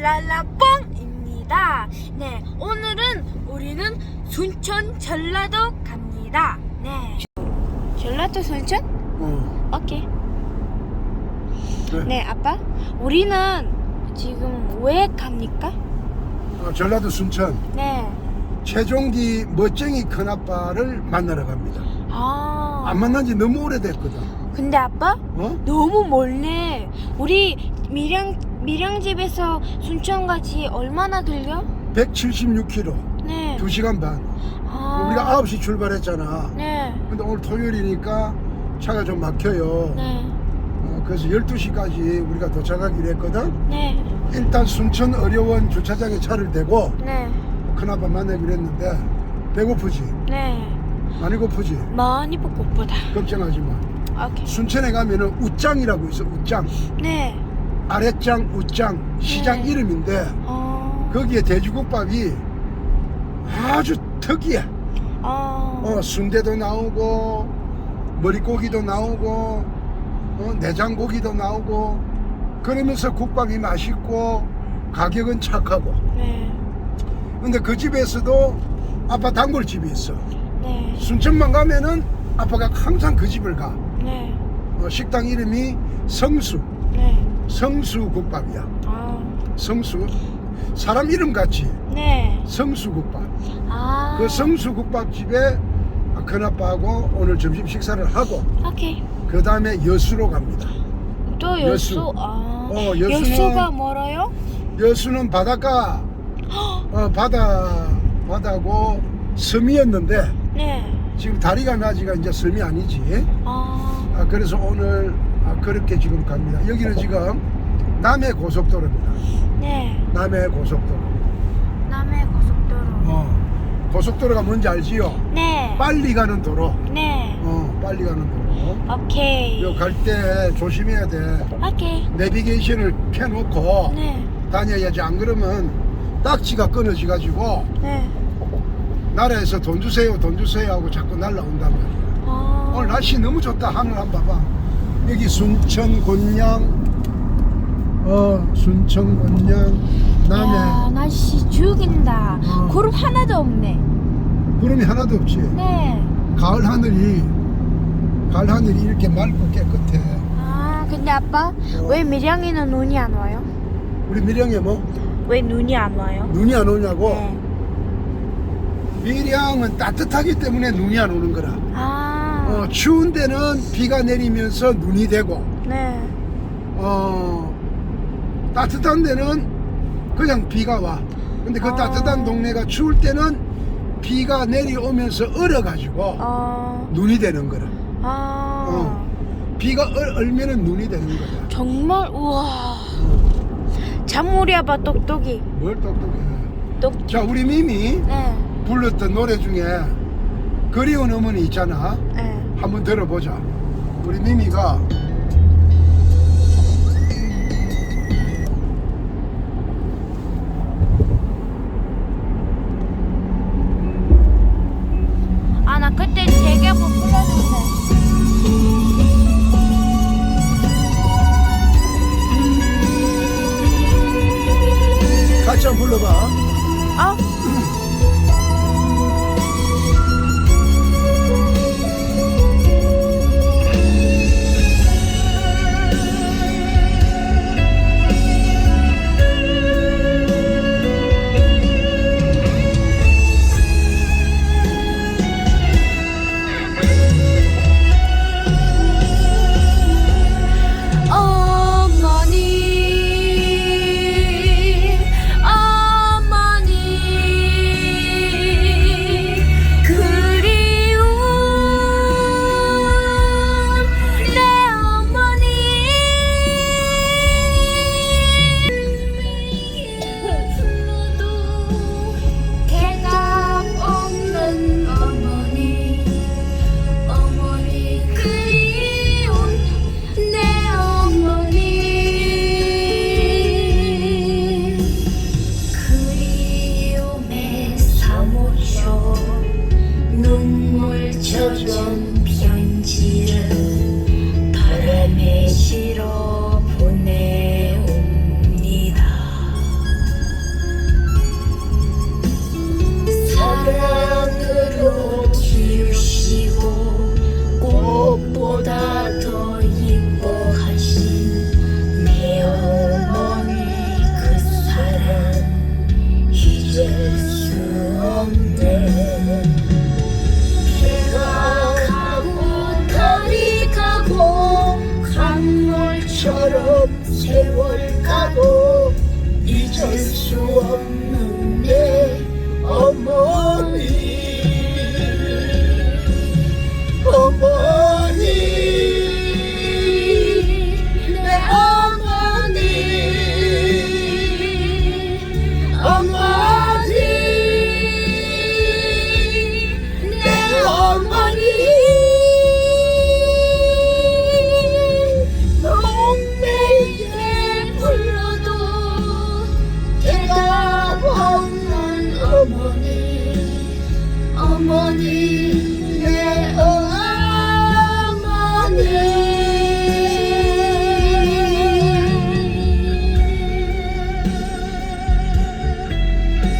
랄랄랄라뽕입니다. 네, 오늘은 우리는 순천 전라도 갑니다. 네. 전라도 순천? 어. 오케이. 네. 네, 아빠. 우리는 지금 왜 갑니까? 어, 전라도 순천 네. 최종기 멋쟁이 큰아빠를 만나러 갑니다. 아. 안 만난 지 너무 오래됐거든. 근데 아빠? 어? 너무 멀네. 우리 밀양 밀양집에서 순천까지 얼마나 들려? 176km, 네. 2시간 반. 아. 우리가 9시 출발했잖아. 네. 근데 오늘 토요일이니까 차가 좀 막혀요. 네. 어, 그래서 12시까지 우리가 도착하기로 했거든. 네. 일단 순천 어려원 주차장에 차를 대고 네. 큰아빠 만나기로 했는데 배고프지? 네. 많이 고프지? 많이 고프다. 걱정하지 마. 오케이. 순천에 가면은 웃장이라고 있어, 웃장. 네. 아랫장, 웃장, 시장 네. 이름인데 어. 거기에 돼지국밥이 아주 특이해. 어. 어, 순대도 나오고 머릿고기도 나오고 어, 내장고기도 나오고 그러면서 국밥이 맛있고 가격은 착하고 네. 근데 그 집에서도 아빠 단골집이 있어 네. 순천만 가면은 아빠가 항상 그 집을 가 네. 어, 식당 이름이 성수 네. 성수 국밥이야 아. 성수 사람 이름 같이 네. 성수 국밥 아. 그 성수 국밥 집에 큰아빠하고 오늘 점심 식사를 하고 오케이. 그 다음에 여수로 갑니다. 또 여수. 여수. 아. 어, 여수는- 여수가 멀어요? 여수는 바닷가, 어, 바다, 바다고 섬이었는데 네. 지금 다리가 나지가 이제 섬이 아니지. 아. 아, 그래서 오늘 아, 그렇게 지금 갑니다. 여기는 지금 남해 고속도로입니다. 네. 남해 고속도로. 남해 고속도로. 어, 고속도로가 뭔지 알지요? 네. 빨리 가는 도로. 네. 어, 빨리 가는 도로. 오케이. 이거 갈때 조심해야 돼. 오케이. 내비게이션을 켜놓고 네. 다녀야지 안 그러면 딱지가 끊어지 가지고 네. 나라에서 돈 주세요 돈 주세요 하고 자꾸 날라온단 말이야 아. 오늘 날씨 너무 좋다 하늘 한번 봐봐 여기 순천 곤양 어 순천 곤양 야, 남해 날씨 죽인다. 어. 구름 하나도 없네. 구름이 하나도 없지 네. 가을 하늘이 가을 하늘이 이렇게 맑고 깨끗해 아, 근데 아빠, 왜 밀양에는 눈이 안 와요? 우리 밀양에 뭐왜 눈이 안 와요? 눈이 안 오냐고 네. 밀양은 따뜻하기 때문에 눈이 안 오는 거라 아. 어, 추운 데는 비가 내리면서 눈이 되고 네. 어, 따뜻한 데는 그냥 비가 와. 근데 그 아. 따뜻한 동네가 추울 때는 비가 내려오면서 얼어가지고 어. 눈이 되는 거라. 아. 어. 비가 얼, 얼면은 눈이 되는 거야. 정말 우와. 잔물이 아빠 똑똑이. 뭘 똑똑해. 똑. 자, 우리 미미 네. 불렀던 노래 중에 그리운 어머니 있잖아. 네. 한번 들어보자. 우리 미미가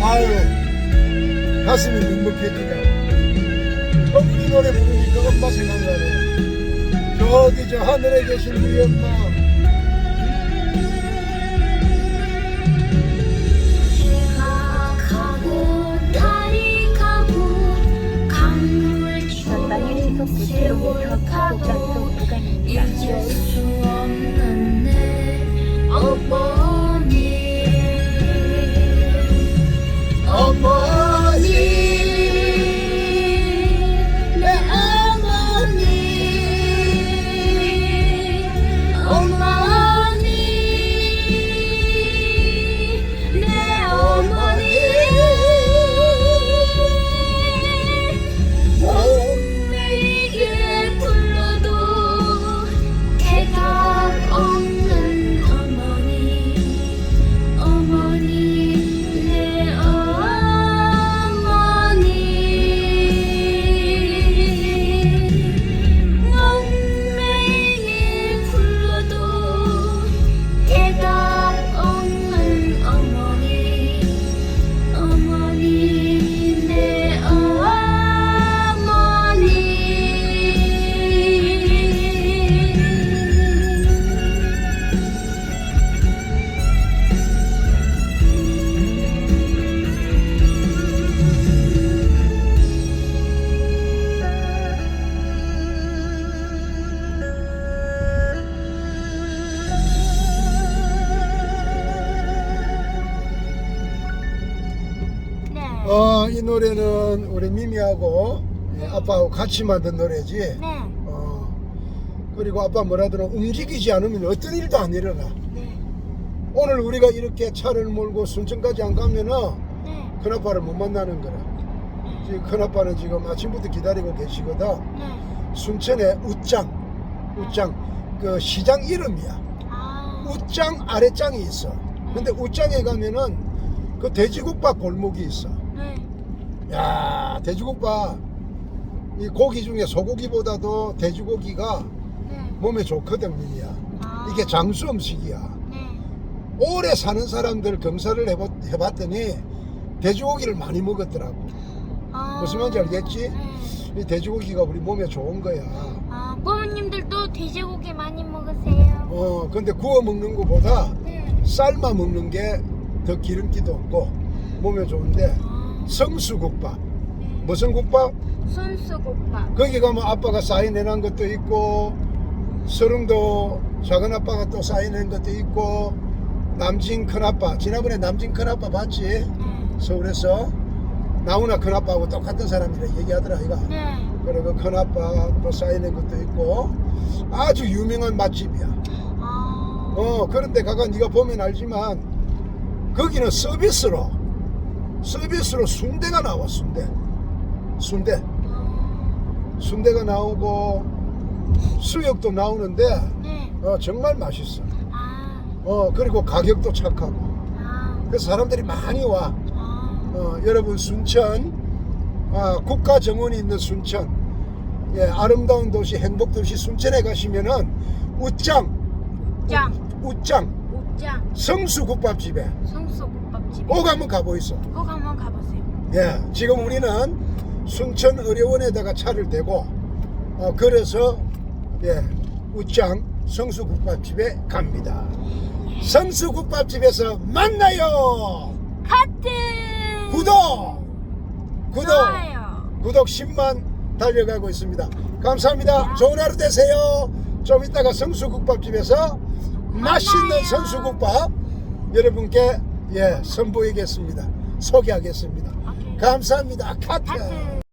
아유 가슴이 묵묵해지네 어머니 노래 부르니까 엄마 생각나네. 저기 저 하늘에 계신 우리 엄마. 전방에 시속 9km 과속 단속 구간입니다. 어, 이 노래는 우리 미미하고 예, 아빠하고 같이 만든 노래지 네. 어, 그리고 아빠 뭐라더라 움직이지 않으면 어떤 일도 안 일어나 네. 오늘 우리가 이렇게 차를 몰고 순천까지 안 가면은 네. 큰아빠를 못 만나는 거라 지금 큰아빠는 지금 아침부터 기다리고 계시거든 네. 순천의 웃장 웃장 그 시장 이름이야 아. 웃장 아래장이 있어 근데 웃장에 가면은 그 돼지국밥 골목이 있어 네. 야 돼지국밥 이 고기 중에 소고기보다도 돼지고기가 네. 몸에 좋거든 민이야 아. 이게 장수 음식이야 네. 오래 사는 사람들 검사를 해봤, 해봤더니 돼지고기를 많이 먹었더라고 아. 무슨 말인지 알겠지? 네. 이 돼지고기가 우리 몸에 좋은 거야 아, 부모님들도 돼지고기 많이 먹으세요. 어 근데 구워 먹는 것보다 네. 삶아 먹는 게 더 기름기도 없고 몸에 좋은데 아. 성수국밥 네. 무슨 국밥? 순수국밥. 거기 가면 아빠가 사인해놓은 것도 있고 서릉도 작은 아빠가 또 사인한 것도 있고 남진 큰아빠 지난번에 남진 큰아빠 봤지? 네. 서울에서 나훈아 큰아빠하고 똑같은 사람이라 얘기하더라 이가 네. 그리고 큰아빠 또 사인한 것도 있고 아주 유명한 맛집이야 아. 어 그런데 가가 네가 보면 알지만 거기는 서비스로 서비스로 순대가 나와 순대 순대 아. 순대가 나오고 수육도 나오는데 네. 어, 정말 맛있어. 아. 어 그리고 가격도 착하고 아. 그래서 사람들이 많이 와. 아. 어, 여러분 순천 아, 국가 정원이 있는 순천 예, 아름다운 도시 행복 도시 순천에 가시면은 웃장 짱. 웃장 옷장. 성수 국밥집에 성수국밥집. 꼭 한번 가보이소. 꼭 한번 가보세요. 예, 지금 우리는 순천 의료원에다가 차를 대고 어, 걸어서 예, 웃장 성수국밥집에 갑니다. 성수국밥집에서 만나요. 하트. 구독, 구독, 좋아요. 구독 10만 달려가고 있습니다. 감사합니다. 좋은 하루 되세요. 좀 이따가 성수국밥집에서 맛있는 선수국밥 여러분께 예 선보이겠습니다. 소개하겠습니다. 오케이. 감사합니다. 카트. 하트.